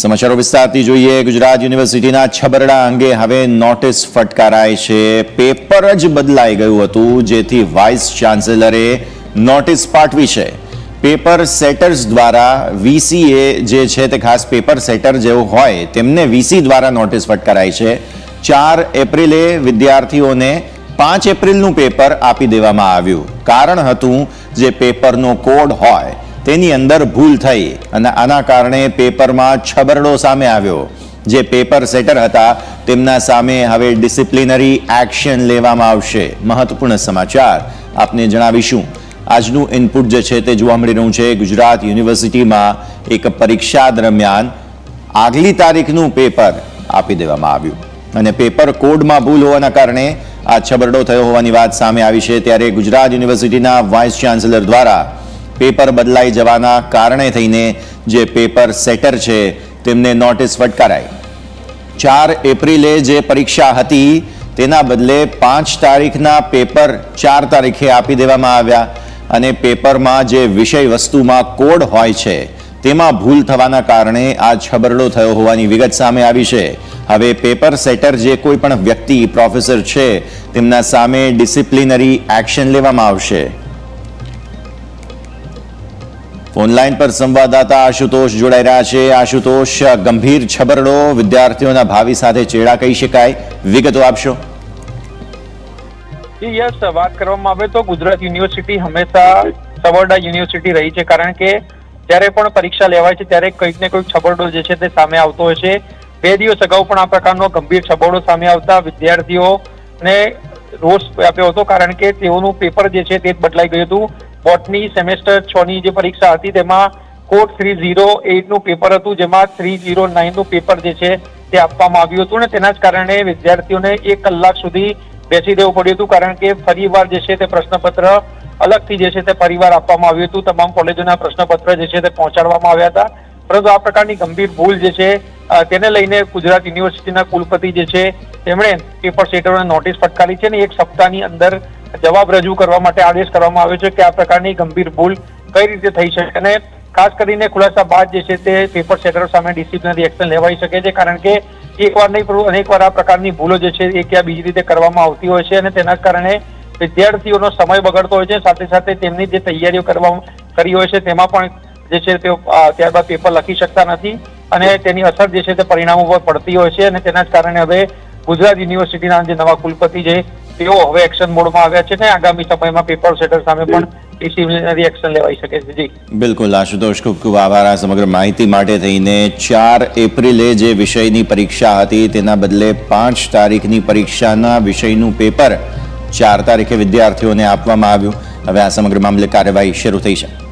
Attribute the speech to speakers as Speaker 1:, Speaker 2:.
Speaker 1: સમાચારો વિસ્તારથી જોઈએ, ગુજરાત યુનિવર્સિટીના છબરડા અંગે હવે નોટિસ ફટકારાય છે. પેપર જ બદલાઈ ગયું હતું, જેથી વાઇસ ચાન્સેલરે નોટિસ પાઠવી છે. પેપર સેટર્સ દ્વારા વીસીએ જે છે તે ખાસ પેપર સેટર જેવું હોય, તેમને વીસી દ્વારા નોટિસ ફટકારાઈ છે. ચાર એપ્રિલે વિદ્યાર્થીઓને પાંચ એપ્રિલનું પેપર આપી દેવામાં આવ્યું. કારણ હતું, જે પેપરનો કોડ હોય તેની અંદર ભૂલ થઈ અને આના કારણે પેપરમાં છબરડો સામે આવ્યો. જે પેપર સેટર હતા, તેમના સામે હવે ડિસિપ્લિનરી એક્શન લેવામાં આવશે. મહત્વપૂર્ણ સમાચાર આપને જણાવીશું. આજનું ઇનપુટ જે છે તે જોવા મળી રહ્યું છે, ગુજરાત યુનિવર્સિટીમાં એક પરીક્ષા દરમિયાન આગલી તારીખનું પેપર આપી દેવામાં આવ્યું. અને પેપર કોડમાં ભૂલ હોવાના કારણે આ છબરડો થયો હોવાની વાત સામે આવી છે. ત્યારે ગુજરાત યુનિવર્સિટીના વાઇસ ચાન્સેલર દ્વારા પેપર બદલાઈ જવાના કારણે થઈને જે પેપર સેટર છે, તેમને નોટિસ ફટકારાઈ. ચાર એપ્રિલે જે પરીક્ષા હતી, તેના બદલે પાંચ તારીખના પેપર ચાર તારીખે આપી દેવામાં આવ્યા અને પેપરમાં જે વિષય વસ્તુમાં કોડ હોય છે, તેમાં ભૂલ થવાના કારણે આ છબરડો થયો હોવાની વિગત સામે આવી છે. હવે પેપર સેટર જે કોઈ પણ વ્યક્તિ, પ્રોફેસર છે, તેમના સામે ડિસિપ્લિનરી એક્શન લેવામાં આવશે. ઓનલાઈન પર સંવાદદાતા આશુતોષ જોડાઈ રહ્યા છે. આશુતોષ, ગંભીર છબરડો વિદ્યાર્થીઓના ભાવિ સાથે ચેડા કહી શકાય. વિગતો આપશો.
Speaker 2: યસ, વાત કરવામાં આવે તો ગુજરાત યુનિવર્સિટી હંમેશા સવરડા યુનિવર્સિટી રહી છે. કારણ કે જ્યારે પણ પરીક્ષા લેવાય છે, ત્યારે કંઈક ને કંઈક છબરડો જે છે તે સામે આવતો હોય છે. બે દિવસ અગાઉ પણ આ પ્રકારનો ગંભીર છબરડો સામે આવતા વિદ્યાર્થીઓને રોષ આપ્યો હતો. કારણ કે તેઓનું પેપર જે છે તે બદલાઈ ગયું હતું. બોટની સેમેસ્ટર છ ની જે પરીક્ષા હતી, તેમાં કોર્ટ થ્રી ઝીરો નું પેપર હતું, જેમાં થ્રી ઝીરો નાઇનનું પેપર જે છે તે આપવામાં આવ્યું હતું અને તેના જ કારણે વિદ્યાર્થીઓને એક કલાક સુધી બેસી દેવું પડ્યું હતું, કારણ કે ફરીવાર જે છે તે પ્રશ્નપત્ર અલગથી જે છે તે ફરીવાર આપવામાં આવ્યું હતું. તમામ કોલેજોના પ્રશ્નપત્ર જે છે તે પહોંચાડવામાં આવ્યા હતા. પરંતુ આ પ્રકારની ગંભીર ભૂલ જે છે તેને લઈને ગુજરાત યુનિવર્સિટીના કુલપતિ જે છે, તેમણે પેપર સેટરોને નોટિસ ફટકારી છે અને એક સપ્તાહની અંદર જવાબ રજૂ કરવા માટે આદેશ કરવામાં આવ્યો છે કે આ પ્રકારની ગંભીર ભૂલ કઈ રીતે થઈ શકે અને ખાસ કરીને ખુલાસા બાદ જે છે તે પેપર સેટર સામે ડિસિપ્લિનરી એક્શન લેવાઈ શકે છે, કારણ કે એકવાર નહીં અનેકવાર આ પ્રકારની ભૂલો જે છે એ ક્યાં બીજી રીતે કરવામાં આવતી હોય છે અને તેના કારણે વિદ્યાર્થીઓનો સમય બગડતો હોય છે, સાથે સાથે તેમની જે તૈયારીઓ કરવા કરી હોય છે તેમાં પણ જે છે તેઓ ત્યારબાદ પેપર લખી શકતા નથી અને તેની અસર જે છે તે પરિણામો પર પડતી હોય છે અને તેના જ કારણે હવે ગુજરાત યુનિવર્સિટીના જે નવા કુલપતિ છે તેઓ હવે એક્શન મોડમાં આવ્યા છે ને આગામી સમયમાં પેપર સેટર સામે પણ
Speaker 1: બિલકુલ, આશુતોષ, ખૂબ ખૂબ આભાર આ સમગ્ર માહિતી માટે થઈને. ચાર એપ્રિલે જે વિષયની પરીક્ષા હતી, તેના બદલે પાંચ તારીખની પરીક્ષાના વિષયનું પેપર ચાર તારીખે વિદ્યાર્થીઓને આપવામાં આવ્યું. હવે આ સમગ્ર મામલે કાર્યવાહી શરૂ થઈ છે.